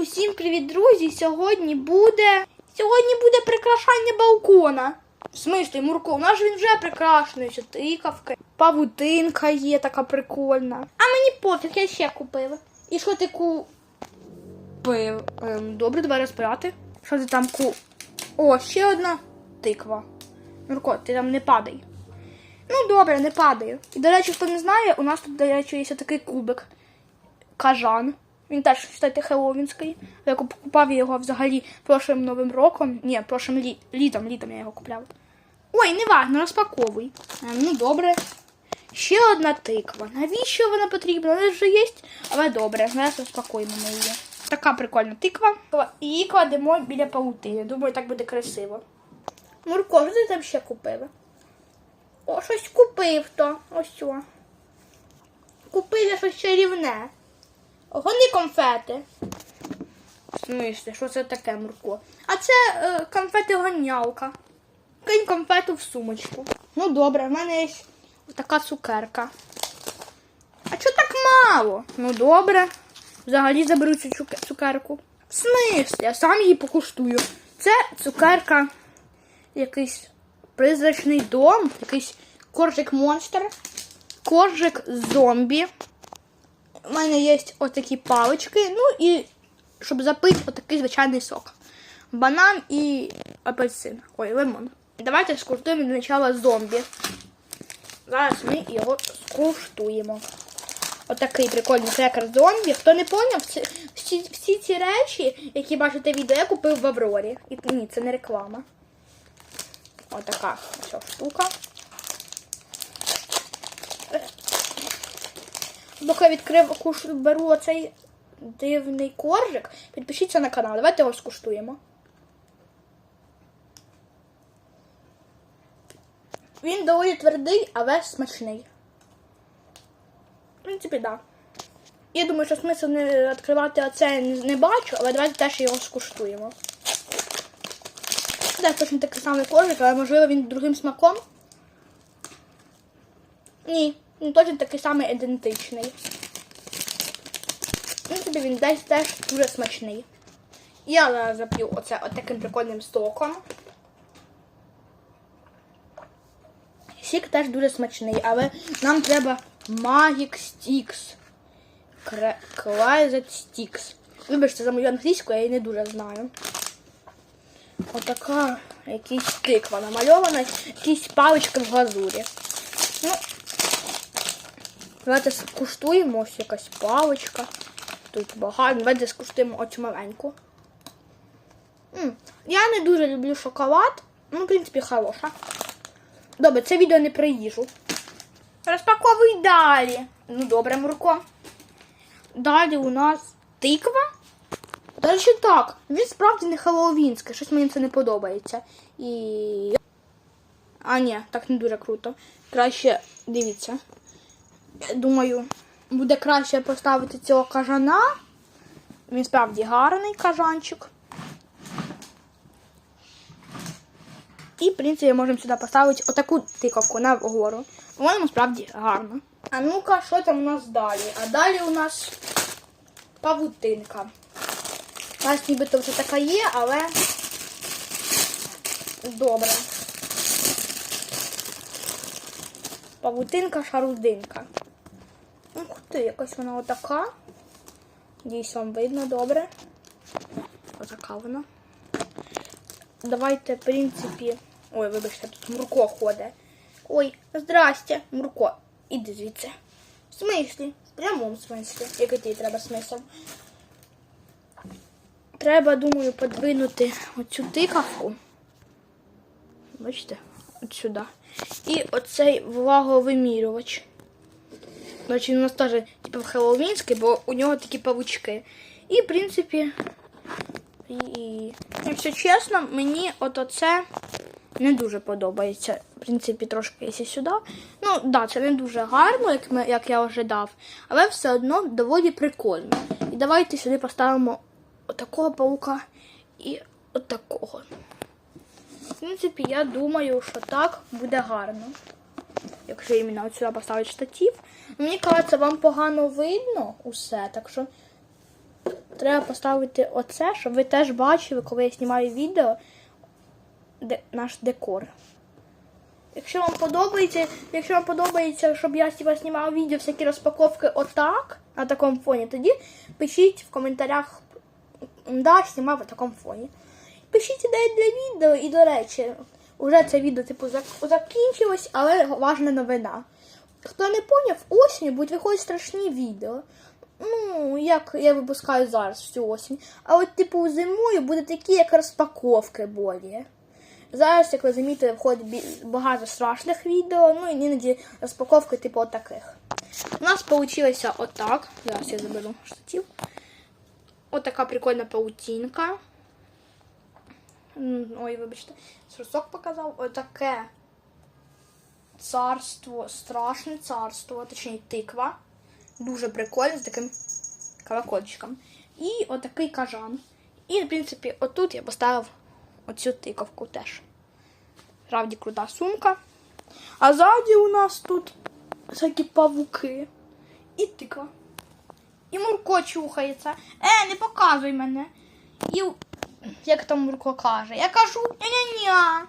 Усім привіт, друзі! Сьогодні буде. Сьогодні буде прикрашання балкона. В смислі, Мурко, у нас же він вже прикрашений, що тикавки. Павутинка є така прикольна. А мені пофіг, я ще купила. І що ти купив? Ем, добре, давай розбирати. Що ти там ку. О, ще одна тиква. Мурко, ти там не падай. Ну, добре, не падаю. І, до речі, хто не знає, у нас тут, до речі, є такий кубик. Кажан. Він теж, кстати, хеллоуінський. Я куп- купав його взагалі прошлим новим роком. Ні, прошлим лі... літом, літом я його купляв. Ой, не важно, розпаковуй. А, ну добре. Ще одна тиква. Навіщо вона потрібна? Вона вже є. Але добре, зараз розпакуємо ми її. Така прикольна тиква. І її кладемо біля паутини. Думаю, так буде красиво. Мурко, що ти там ще купила? О, щось купив то. Ось я щось чарівне. Гони конфети. В смислі, що це таке, Мурко? А це е, конфети гонялка. Кинь конфету в сумочку. Ну добре, в мене є така цукерка. А чого так мало? Ну добре. Взагалі заберу цю цукерку. В смислі, я сам її покуштую. Це цукерка, якийсь призрачний дом, якийсь коржик монстр, коржик зомбі. У мене є отакі палички, ну і щоб запити отакий звичайний сок. Банан і апельсин. Ой, лимон. Давайте скуштуємо начала зомбі. Зараз ми його скуштуємо. Отакий прикольний крекер зомбі. Хто не поняв, всі, всі ці речі, які бачите відео, я купив в Аврорі. І ні, це не реклама. Отака ось штука. Поки відкрив куш, беру оцей дивний коржик, підпишіться на канал. Давайте його скуштуємо. Він доволі твердий, але смачний. В принципі, так. Да. Я думаю, що смисл не відкривати оце не бачу, але давайте теж його скуштуємо. Це точно такий самий коржик, але можливо він другим смаком. Ні, він точно такий самий ідентичний. В принципі, він десь теж дуже смачний. Я зап'ю оце от таким прикольним соком. Сік теж дуже смачний, але нам треба Magic Sticks. Closet Sticks. Вибачте, за мою англійську, я її не дуже знаю. Отака якийсь тиква намальована, якісь палички в глазурі. Ну, давайте скуштуємо ось якась паличка. Тут багато. Давайте скуштуємо оцю маленьку. М, Я не дуже люблю шоколад. Ну, в принципі, хороша. Добре, це відео не про їжу. Розпаковуй далі. Ну, добре, Мурко. Далі у нас тиква. До речі, так, він справді не хеллоуінський, щось мені це не подобається. І. А, ні, так не дуже круто. Краще дивіться. Думаю, буде краще поставити цього кажана. Він справді гарний кажанчик. І, в принципі, можемо сюди поставити отаку тиковку на. По-моєму, справді гарно. А ну-ка, що там у нас далі? А далі у нас павутинка. У нас нібито вже така є, але добре. Павутинка, шарудинка. Ти, якась вона отака. Дійсно вам видно добре. Отака вона. Давайте, в принципі. Ой, вибачте, тут Мурко ходить. Ой, здрасте, Мурко. Іди звідси. В смислі? В прямому смислі. Який тобі треба смисл? Треба, думаю, подвинути оцю тикавку. Бачите? От сюди. І оцей влаговимірювач. Значить, у нас теж типу хеллоуінський, бо у нього такі павучки. І, в принципі, і, і якщо чесно, мені от оце не дуже подобається. В принципі, трошки якщо сюди. Ну, так, да, це не дуже гарно, як, ми, як я ожидав, але все одно доволі прикольно. І давайте сюди поставимо отакого паука і отакого. В принципі, я думаю, що так буде гарно. Якщо іменно от сюди поставити штатив. Мені кажеться, вам погано видно усе, так що треба поставити оце, щоб ви теж бачили, коли я знімаю відео, де, наш декор. Якщо вам подобається, якщо вам подобається, щоб я знімав відео всякі розпаковки отак, на такому фоні, тоді пишіть в коментарях, да, знімав на такому фоні. Пишіть ідеї для відео і, до речі, уже це відео типу закінчилось, але важна новина. Хто не поняв, осінь будуть виходити страшні відео. Ну, як я випускаю зараз всю осінь. А от, типу, зимою будуть такі, як розпаковки болі. Зараз, як ви замітили, входить багато страшних відео, ну і іноді розпаковки, типу, отаких. У нас вийшло отак. Зараз я заберу штатів. Отака прикольна паутинка. Ой, вибачте, сросок показав. Отаке царство, страшне царство, точніше тиква. Дуже прикольно з таким колокольчиком. І отакий кажан. І, в принципі, отут я поставив оцю тиковку теж. Справді крута сумка. А ззаді у нас тут всякі павуки. І тиква. І Мурко чухається. Е, не показуй мене. І як там Мурко каже? Я кажу ня-ня-ня.